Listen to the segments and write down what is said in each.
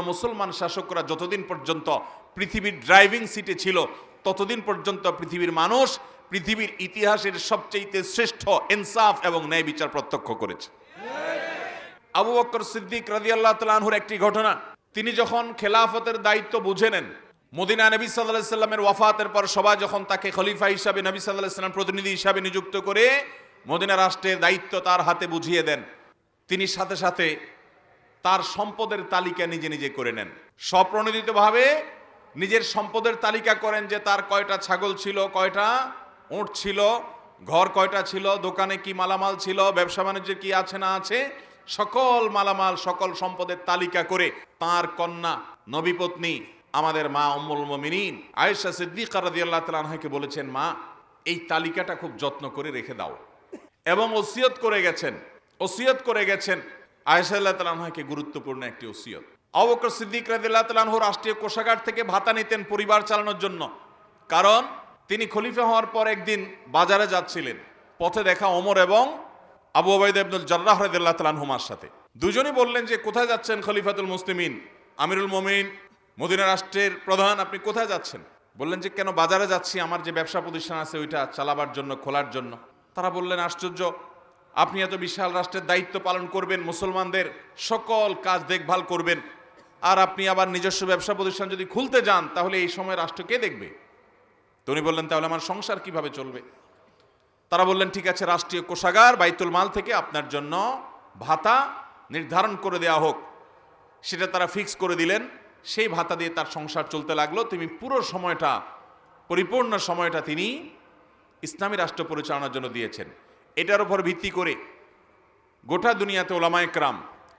মুসলমান শাসকরা যতদিন পর্যন্ত পৃথিবীর ড্রাইভিং সিটে ছিল, ততদিন পর্যন্ত পৃথিবীর মানুষ পৃথিবীর ইতিহাসের সবচেয়ে শ্রেষ্ঠ ইনসাফ এবং ন্যায় বিচার প্রত্যক্ষ করেছে। আবু বকর সিদ্দিক রাদিয়াল্লাহু তাআলার একটি ঘটনা, তিনি যখন খেলাফতের দায়িত্ব বুঝে নেন, মদিনা নবী সাল্লাল্লাহু সাল্লামের ওয়াফাতের পর সবাই যখন তাকে খলিফা হিসাবে, নবী সাল্লাল্লাহু সাল্লাম প্রতিনিধি হিসাবে নিযুক্ত করে মদিনা রাষ্ট্রের দায়িত্ব তার হাতে বুঝিয়ে দেন। তিনি সাথে সাথে তার সম্পদের তালিকা নিজে নিজে করে নেন। স্বপ্রণোদিতভাবে নিজের সম্পদের তালিকা করেন যে তার কয়টা ছাগল ছিল, কয়টা উঁট ছিল, ঘর কয়টা ছিল, দোকানে কি মালামাল ছিল, ব্যবসা বাণিজ্যে কি আছে না আছে, সকল মালামাল, সকল সম্পদের তালিকা করে তার কন্যা, নবীপত্নী, আমাদের মা উম্মুল মুমিনিন, আয়েশা সিদ্দিকা রাদিয়াল্লাহু তাআলা আনহাকে বলেছেন, মা, এই তালিকাটা খুব যত্ন করে রেখে দাও। এবং ওসিয়ত করে গেছেন, ওসিয়ত করে গেছেন আয়েশা আল্লাহ তালানহাকে গুরুত্বপূর্ণ একটি ওসিয়ত। অবকর সিদ্দিক রাদিল্লাহ তালানহ রাষ্ট্রীয় কোষাগার থেকে ভাতা নিতেন পরিবার চালানোর জন্য। কারণ তিনি খলিফা হওয়ার পর একদিন বাজারে যাচ্ছিলেন, পথে দেখা ওমর এবং আবু ওবায়দ আব্দুল জার্রাহ রাদিল্লাহ তালানহুমার সাথে। দুজনই বললেন যে, কোথায় যাচ্ছেন খলিফাতুল মুসলিমিন? আমিরুল মমিন? মদিনা রাষ্ট্রের প্রধান, আপনি কোথায় যাচ্ছেন? বললেন যে, কেন বাজারে যাচ্ছি? আমার যে ব্যবসা প্রতিষ্ঠান আছে, ওইটা চালাবার জন্য, খোলার জন্য। তারা বললেন, আশ্চর্য! আপনি এত বিশাল রাষ্ট্রের দায়িত্ব পালন করবেন, মুসলমানদের সকল কাজ দেখভাল করবেন, আর আপনি আবার নিজস্ব ব্যবসা প্রতিষ্ঠান যদি খুলতে যান, তাহলে এই সময় রাষ্ট্র কে দেখবে? তো উনি বললেন, তাহলে আমার সংসার কীভাবে চলবে? তারা বললেন, ঠিক আছে, রাষ্ট্রীয় কোষাগার বাইতুল মাল থেকে আপনার জন্য ভাতা নির্ধারণ করে দেওয়া হোক। সেটা তারা ফিক্স করে দিলেন। সেই ভাতা দিয়ে তার সংসার চলতে লাগল। তুমি পুরো সময়টা, পরিপূর্ণ সময়টা তিনি ইসলামী রাষ্ট্র পরিচালনার জন্য দিয়েছেন। এটার উপর ভিত্তি করে গোটা দুনিয়াতে ওলামা একরাম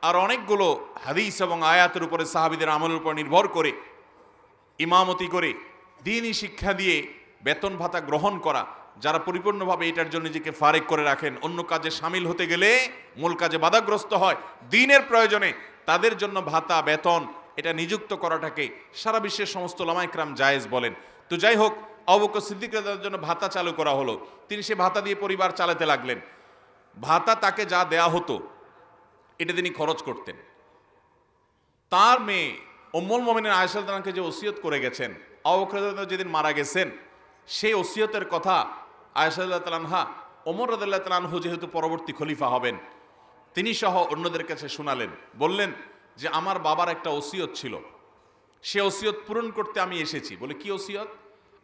আর অনেকগুলো হাদিস এবং আয়াতের উপরে সাহাবিদের আমলের উপর নির্ভর করে, ইমামতি করে, দিনই শিক্ষা দিয়ে বেতন ভাতা গ্রহণ করা, যারা পরিপূর্ণভাবে এটার জন্য নিজেকে ফারেক করে রাখেন, অন্য কাজে সামিল হতে গেলে মূল কাজে বাধাগ্রস্ত হয়। দিনের প্রয়োজনে তাদের জন্য ভাতা, বেতন, এটা নিযুক্ত করাটাকে সারা বিশ্বের সমস্ত লামাইকরাম জায়েজ বলেন। তো যাই হোক অবক সিদ্দিক রাজার জন্য ভাতা চালু করা হলো। তিনি সে ভাতা দিয়ে পরিবার চালাতে লাগলেন। ভাতা তাকে যা দেয়া হতো, এটা তিনি খরচ করতেন। তার মেয়ে অম্মল মমিনের আয়সালদানকে যে ওসিয়ত করে গেছেন অবকরাজ যেদিন মারা গেছেন, সেই ওসিয়তের কথা আয়সাল্লাহ তালানহা ওমর রদুল্লাহ তালানহু যেহেতু পরবর্তী খলিফা হবেন, তিনি সহ অন্যদের কাছে শোনালেন। বললেন যে, আমার বাবার একটা ওসিয়ত ছিল। সে ওসিয়ত পূরণ করতে আমি এসেছি। বলে, কি ওসিয়ত?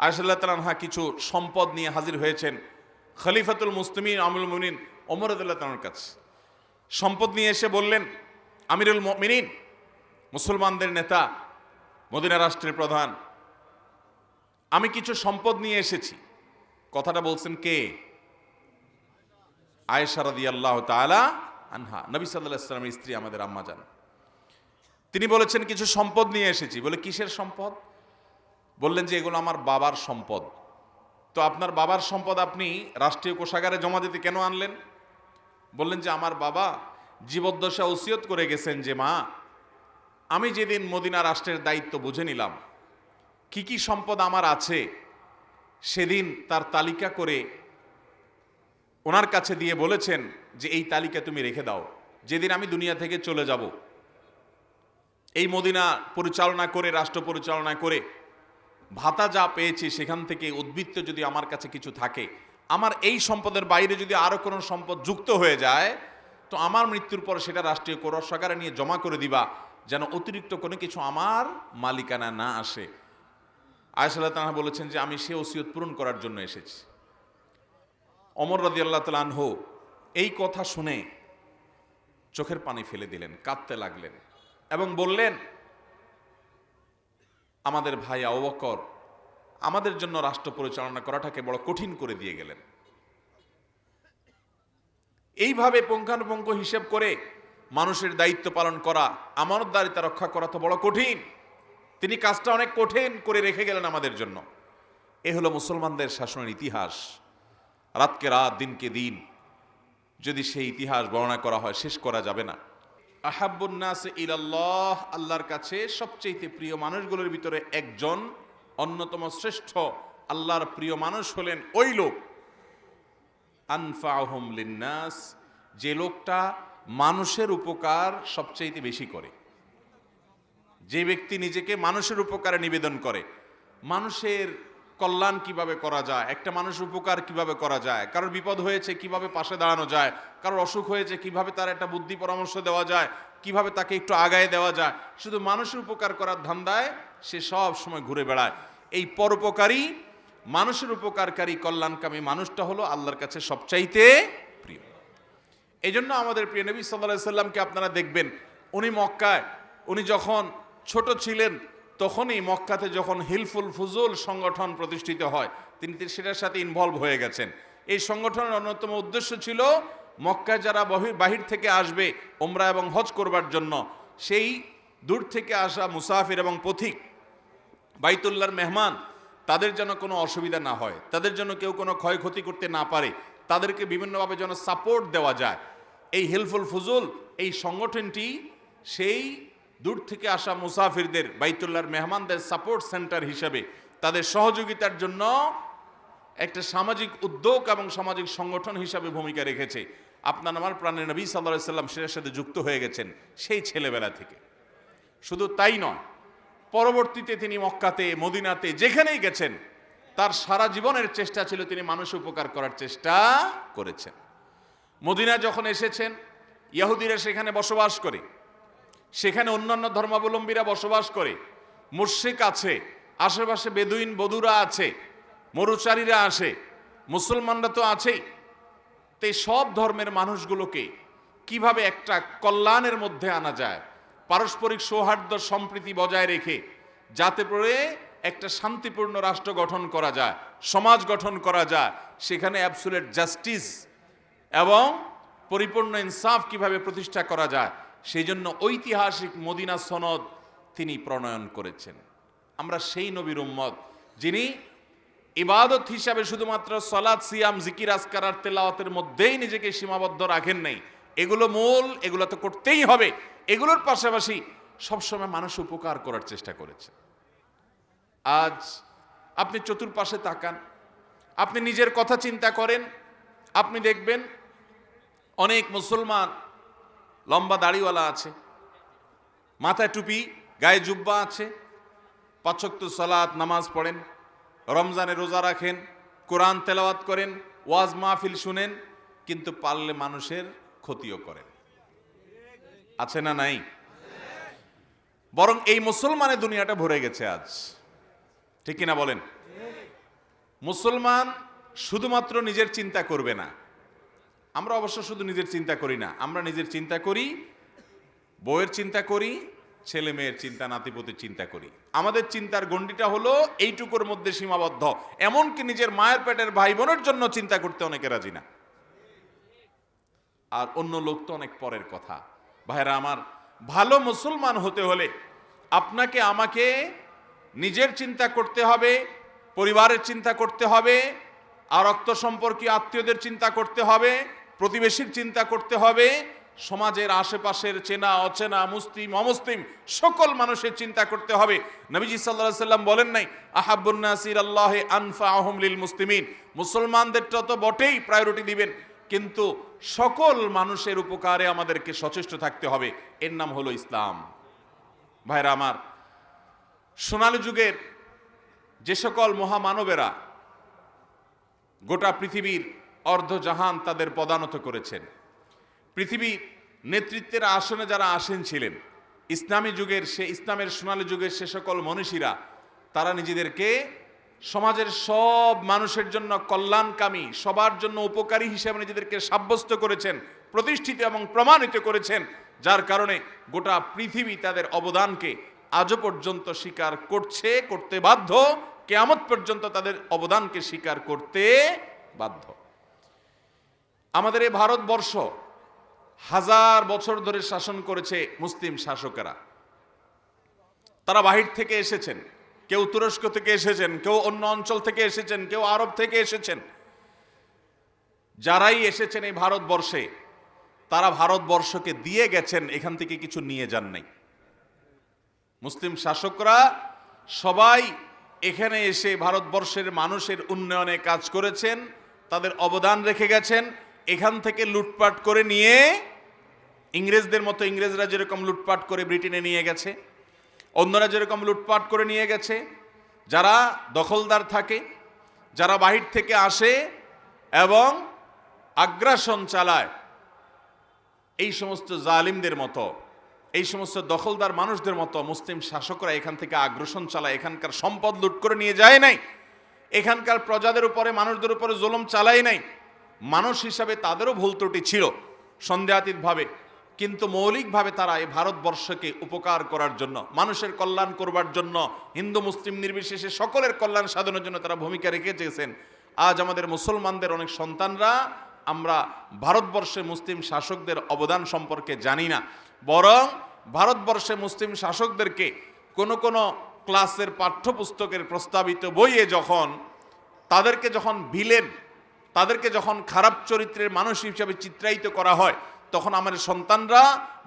আয়সাল্লাহ তালানহা কিছু সম্পদ নিয়ে হাজির হয়েছেন। খলিফাতুল মুসলিমিন আমুল মুনিন ওমর রদুল্লাহ তালার কাছে। সম্পদ নিয়ে এসে বললেন, আমিরুল মিনিন মুসলমানদের নেতা, মদিনা রাষ্ট্রের প্রধান, আমি কিছু সম্পদ নিয়ে এসেছি। কথাটা বলছেন কে? আয়েশা রাদি আল্লাহ তালা আনহা। নবী সাল্লাহ স্ত্রী আমাদের আম্মা যান তিনি বলেছেন, কিছু সম্পদ নিয়ে এসেছি। বলে, কিসের সম্পদ? বললেন যে এগুলো আমার বাবার সম্পদ। তো আপনার বাবার সম্পদ আপনি রাষ্ট্রীয় কোষাগারে জমা দিতে কেন আনলেন? বললেন যে আমার বাবা জীবদ্দশা ওসিয়ত করে গেছেন যে, মা, আমি যেদিন মদিনা রাষ্ট্রের দায়িত্ব বুঝে নিলাম, কি কি সম্পদ আমার আছে, সেদিন তার তালিকা করে ওনার কাছে দিয়ে বলেছেন যে, এই তালিকা তুমি রেখে দাও, যেদিন আমি দুনিয়া থেকে চলে যাব। এই মদিনা পরিচালনা করে, রাষ্ট্র পরিচালনা করে ভাতা যা পেয়েছি, সেখান থেকে উদ্বৃত্ত যদি আমার কাছে কিছু থাকে, আমার এই সম্পদের বাইরে যদি আরও কোনো সম্পদ যুক্ত হয়ে যায়, তো আমার মৃত্যুর পর সেটা রাষ্ট্রীয় কোরসাগারে নিয়ে জমা করে দিবা, যেন অতিরিক্ত কোনো কিছু আমার মালিকানা না আসে। আয়সাল্লাহ তালা বলেছেন যে, আমি সে ওসিয়ত পূরণ করার জন্য এসেছি। অমর রদি আল্লাহ তালানহ এই কথা শুনে চোখের পানি ফেলে দিলেন, কাঁদতে লাগলেন এবং বললেন আমাদের ভাই আবকর আমাদের জন্য রাষ্ট্র পরিচালনা করাটাকে বড় কঠিন করে দিয়ে গেলেন। এইভাবে পুঙ্খানুপুঙ্খ হিসেব করে মানুষের দায়িত্ব পালন করা, আমানতদারিতা রক্ষা করা তো বড় কঠিন। তিনি কাজটা অনেক কঠিন করে রেখে গেলেন আমাদের জন্য। এ হলো মুসলমানদের শাসনের ইতিহাস। রাতকে রাত, দিনকে দিন। যদি সেই ইতিহাস বর্ণনা করা হয়, শেষ করা যাবে না। আহাবুন্নাস ইলাল্লাহ, আল্লাহর কাছে সবচেয়ে প্রিয় মানুষগুলোর ভিতরে একজন, অন্যতম শ্রেষ্ঠ, আল্লাহর প্রিয় মানুষ হলেন ওই লোক। আনফাহুম লিন্নাস, যে লোকটা মানুষের উপকার সবচেয়ে বেশি করে। যে ব্যক্তি নিজেকে মানুষের উপকারে নিবেদন করে, মানুষের কল্যাণ কীভাবে করা যায়? একটা মানুষের উপকার কীভাবে করা যায়? কারোর বিপদ হয়েছে, কীভাবে পাশে দাঁড়ানো যায়? কারোর অসুখ হয়েছে, কীভাবে তার একটা বুদ্ধি পরামর্শ দেওয়া যায়? কীভাবে তাকে একটু আগায় দেওয়া যায়? শুধু মানুষের উপকার করার ধান্দায় সে সব সময় ঘুরে বেড়ায়। এই পরোপকারী, মানুষের উপকারকারী, কল্যাণকামী মানুষটা হলো আল্লাহর কাছে সবচাইতে প্রিয়। এই জন্য আমাদের প্রিয় নবী সাল্লাহ সাল্লামকে আপনারা দেখবেন। উনি মক্কায়, উনি যখন ছোট ছিলেন তখনই মক্কাতে যখন হিলফুল ফুজুল সংগঠন প্রতিষ্ঠিত হয়, তিনি সেটার সাথে ইনভলভ হয়ে গেছেন। এই সংগঠনের অন্যতম উদ্দেশ্য ছিল মক্কায় যারা বহি- বাহির থেকে আসবে ওমরা এবং হজ করবার জন্য, সেই দূর থেকে আসা মুসাফির এবং পথিক, বাইতুল্লাহর মেহমান, তাদের যেন কোনো অসুবিধা না হয়, তাদের জন্য কেউ কোনো ক্ষয়ক্ষতি করতে না পারে, তাদেরকে বিভিন্নভাবে যেন সাপোর্ট দেওয়া যায়। এই হেল্পফুল ফুজুল, এই সংগঠনটি সেই দূর থেকে আসা মুসাফিরদের, বাইতুল্লাহর মেহমানদের সাপোর্ট সেন্টার হিসেবে তাদের সহযোগিতার জন্য একটা সামাজিক উদ্যোগ এবং সামাজিক সংগঠন হিসাবে ভূমিকা রেখেছে। আপনার আমার প্রাণের নবী সাল্লাহ সাল্লাম সেটার সাথে যুক্ত হয়ে গেছেন সেই ছেলেবেলা থেকে। শুধু তাই নয়, পরবর্তীতে তিনি মক্কাতে, মদিনাতে যেখানেই গেছেন, তার সারা জীবনের চেষ্টা ছিল তিনি মানুষ উপকার করার চেষ্টা করেছেন। মদিনা যখন এসেছেন, ইয়াহুদিরা সেখানে বসবাস করে। সেখানে অন্যান্য ধর্মাবলম্বীরা বসবাস করে। মুর্শিক আছে, আশেপাশে বেদুইন, বধুরা আছে, মরুচারীরা আসে মুসলমানরা তো আছেই। তো সব ধর্মের মানুষগুলোকে কীভাবে একটা কল্যাণের মধ্যে আনা যায়, পারস্পরিক সৌহার্দ্য সম্প্রীতি বজায় রেখে যাতে করে একটা শান্তিপূর্ণ রাষ্ট্র গঠন করা যায়, সমাজ গঠন করা যায়, সেখানে অ্যাবসুলেট জাস্টিস এবং পরিপূর্ণ ইনসাফ কীভাবে প্রতিষ্ঠা করা যায় সেই জন্য ঐতিহাসিক মদিনা সনদ তিনি প্রণয়ন করেছেন। আমরা সেই নবীর উম্মত যিনি ইবাদত হিসাবে শুধুমাত্র সলাদ সিয়াম, জিকির আসকার আর তেলাওয়াতের মধ্যেই নিজেকে সীমাবদ্ধ রাখেন নাই। এগুলো মূল, এগুলো তো করতেই হবে। এগুলোর পাশাপাশি সবসময় মানুষ উপকার করার চেষ্টা করেছে। আজ আপনি চতুর্পাশে তাকান, আপনি নিজের কথা চিন্তা করেন, আপনি দেখবেন অনেক মুসলমান লম্বা দাড়িওয়ালা আছে, মাথায় টুপি, গায়ে জুব্বা আছে, পাঁচক্ত সালাত, নামাজ পড়েন, রমজানে রোজা রাখেন, কোরআন তেলাওয়াত করেন, ওয়াজ মাহফিল শুনেন, কিন্তু পারলে মানুষের ক্ষতিও করেন। আছে না নাই? বরং এই মুসলমানের দুনিয়াটা ভরে গেছে আজ। ঠিক কিনা বলেন? মুসলমান শুধুমাত্র নিজের চিন্তা করবে না আমরা অবশ্য শুধু নিজের চিন্তা করি না, আমরা নিজের চিন্তা করি, বউয়ের চিন্তা করি, ছেলে মেয়ের চিন্তা, নাতিপতির চিন্তা করি। আমাদের চিন্তার গণ্ডিটা হলো এইটুকুর মধ্যে সীমাবদ্ধ। এমনকি নিজের মায়ের পেটের ভাই বোনের জন্য চিন্তা করতে অনেকে রাজি না। আর অন্য লোক তো অনেক পরের কথা। ভাইরা আমার ভালো মুসলমান হতে হলে আপনাকে, আমাকে নিজের চিন্তা করতে হবে, পরিবারের চিন্তা করতে হবে, আর রক্ত সম্পর্কীয় আত্মীয়দের চিন্তা করতে হবে প্রতিবেশীর চিন্তা করতে হবে। সমাজের আশেপাশের চেনা, অচেনা, মুসলিম, অমুসলিম সকল মানুষের চিন্তা করতে হবে। নবীজি সাল্লাহ সাল্লাম বলেন নাই আহাবুন্নাসির আল্লাহ আনফা আহম লিল মুসলিমিন। মুসলমানদেরটা তো বটেই প্রায়োরিটি দিবেন, কিন্তু সকল মানুষের উপকারে আমাদেরকে সচেষ্ট থাকতে হবে। এর নাম হলো ইসলাম। ভাইরা আমার, সোনালী যুগের যে সকল মহামানবেরা গোটা পৃথিবীর অর্ধজাহান তাদের পদানত করেছেন। পৃথিবীর নেতৃত্বের আসনে যারা আসেন ছিলেন, ইসলামী যুগের সে, ইসলামের সোনালী যুগের সে সকল মনীষীরা, তারা নিজেদেরকে সমাজের সব মানুষের জন্য কল্যাণকামী, সবার জন্য উপকারী হিসেবে নিজেদেরকে সাব্যস্ত করেছেন, প্রতিষ্ঠিত এবং প্রমাণিত করেছেন, যার কারণে গোটা পৃথিবী তাদের অবদানকে আজও পর্যন্ত স্বীকার করছে, করতে বাধ্য, কেয়ামত পর্যন্ত তাদের অবদানকে স্বীকার করতে বাধ্য। আমাদের এই ভারতবর্ষ হাজার বছর ধরে শাসন করেছে মুসলিম শাসকেরা। তারা বাহির থেকে এসেছেন, কেউ তুরস্ক থেকে এসেছেন, কেউ অন্য অঞ্চল থেকে এসেছেন, কেউ আরব থেকে এসেছেন। যারাই এসেছেন এই ভারতবর্ষে, তারা ভারতবর্ষকে দিয়ে গেছেন, এখান থেকে কিছু নিয়ে যান নাই। মুসলিম শাসকরা সবাই এখানে এসে ভারতবর্ষের মানুষের উন্নয়নে কাজ করেছেন, তাদের অবদান রেখে গেছেন এখান থেকে লুটপাট করে নিয়ে ইংরেজদের মতো ইংরেজরা যেরকম লুটপাট করে ব্রিটেনে নিয়ে গেছে, অন্যরা যেরকম লুটপাট করে নিয়ে গেছে, যারা দখলদার থাকে, যারা বাহির থেকে আসে এবং আগ্রাসন চালায়, এই সমস্ত জালিমদের মতো, এই সমস্ত দখলদার মানুষদের মতো মুসলিম শাসকরা এখান থেকে আগ্রাসন চালায়, এখানকার সম্পদ লুট করে নিয়ে যায় নাই, এখানকার প্রজাদের উপরে, মানুষদের উপরে জুলুম চালাই নাই। মানুষ হিসাবে তাদেরও ভুল ত্রুটি ছিল, সন্দেহাতীতভাবে। কিন্তু মৌলিকভাবে তারা এই ভারতবর্ষকে উপকার করার জন্য, মানুষের কল্যাণ করবার জন্য, হিন্দু, মুসলিম নির্বিশেষে সকলের কল্যাণ সাধনের জন্য তারা ভূমিকা রেখে চেয়েছেন আজ আমাদের মুসলমানদের অনেক সন্তানরা, আমরা ভারতবর্ষে মুসলিম শাসকদের অবদান সম্পর্কে জানি না। বরং ভারতবর্ষে মুসলিম শাসকদেরকে কোনো কোনো ক্লাসের পাঠ্যপুস্তকের প্রস্তাবিত বইয়ে যখন, তাদেরকে যখন ভিলেন তাদেরকে যখন খারাপ চরিত্রের মানুষ হিসাবে চিত্রায়িত করা হয়, তখন আমাদের সন্তানরা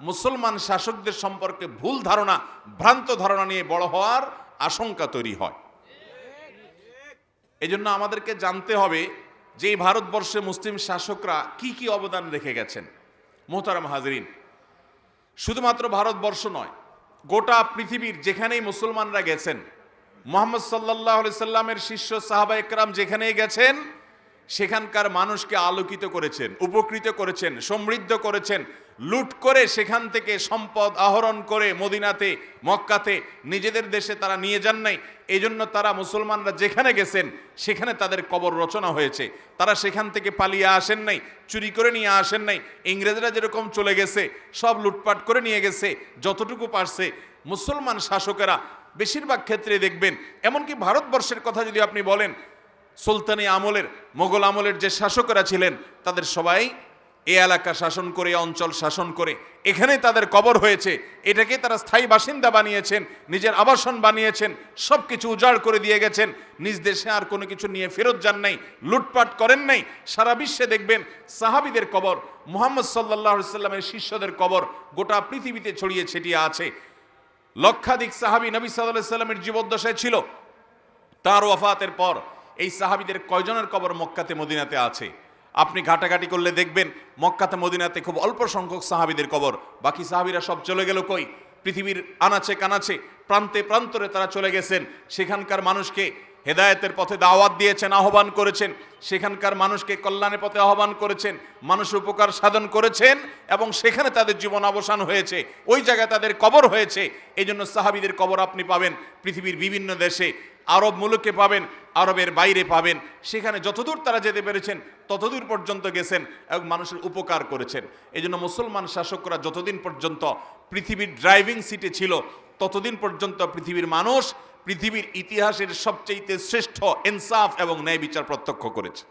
মুসলমান শাসকদের সম্পর্কে ভুল ধারণা, ভ্রান্ত ধারণা নিয়ে বড় হওয়ার আশঙ্কা তৈরি হয়। এজন্য আমাদেরকে জানতে হবে যে ভারতবর্ষে মুসলিম শাসকরা কি কি অবদান রেখে গেছেন। মোহতারাম হাজরিন, শুধুমাত্র ভারতবর্ষ নয়, গোটা পৃথিবীর যেখানেই মুসলমানরা গেছেন, মোহাম্মদ সাল্লাহ সাল্লামের শিষ্য সাহাবা একরাম যেখানেই গেছেন সেখানকার মানুষকে আলোকিত করেছেন, উপকৃত করেছেন, সমৃদ্ধ করেছেন, লুট করে সেখান থেকে সম্পদ আহরণ করে মদিনাতে, মক্কাতে নিজেদের দেশে তারা নিয়ে যান নাই। এই জন্য তারা মুসলমানরা যেখানে গেছেন, সেখানে তাদের কবর রচনা হয়েছে। তারা সেখান থেকে পালিয়ে আসেন নাই, চুরি করে নিয়ে আসেন নাই। ইংরেজরা যেরকম চলে গেছে, সব লুটপাট করে নিয়ে গেছে, যতটুকু পারছে। মুসলমান শাসকেরা বেশিরভাগ ক্ষেত্রে দেখবেন, এমনকি ভারতবর্ষের কথা যদি আপনি বলেন সুলতানি আমলের, মোগল আমলের যে শাসকরা ছিলেন, তাদের সবাই এ এলাকা শাসন করে অঞ্চল শাসন করে এখানে তাদের কবর হয়েছে। এটাকে তারা স্থায়ী বাসিন্দা বানিয়েছেন, নিজের আবাসন বানিয়েছেন সব কিছু উজাড় করে দিয়ে গেছেন। নিজ দেশে আর কোনো কিছু নিয়ে ফেরত যান নাই, লুটপাট করেন নাই। সারা বিশ্বে দেখবেন সাহাবিদের কবর, মোহাম্মদ সাল্লাহ সাল্লামের শিষ্যদের কবর গোটা পৃথিবীতে ছড়িয়ে ছিটিয়ে আছে। লক্ষাধিক সাহাবি নবী সাল্লাহ সাল্লামের জীবদ্দশায় ছিল। তার ওয়াফাতের পর এই সাহাবিদের কয়জনের কবর মক্কাতে, মদিনাতে আছে? আপনি ঘাটাঘাটি করলে দেখবেন মক্কাতে, মদিনাতে খুব অল্প সংখ্যক সাহাবিদের কবর। বাকি সাহাবিরা সব চলে গেল কই? পৃথিবীর আনাচে কানাচে, প্রান্তে প্রান্তরে তারা চলে গেছেন। সেখানকার মানুষকে হেদায়েতের পথে দাওয়াত দিয়েছেন, আহ্বান করেছেন, সেখানকার মানুষকে কল্যাণের পথে আহ্বান করেছেন, মানুষের উপকার সাধন করেছেন এবং সেখানে তাদের জীবন অবসান হয়েছে, ওই জায়গায় তাদের কবর হয়েছে এই জন্য সাহাবিদের কবর আপনি পাবেন, পৃথিবীর বিভিন্ন দেশে, আরব মুলুকে পাবেন, আরবের বাইরে পাবেন, সেখানে যতদূর তারা যেতে পেরেছেন, ততদূর পর্যন্ত গেছেন এবং মানুষের উপকার করেছেন। এই জন্য মুসলমান শাসকরা যতদিন পর্যন্ত পৃথিবীর ড্রাইভিং সিটে ছিল, ততদিন পর্যন্ত পৃথিবীর মানুষ পৃথিবীর ইতিহাসের সবচেয়ে শ্রেষ্ঠ ইনসাফ এবং ন্যায় বিচার প্রত্যক্ষ করেছে।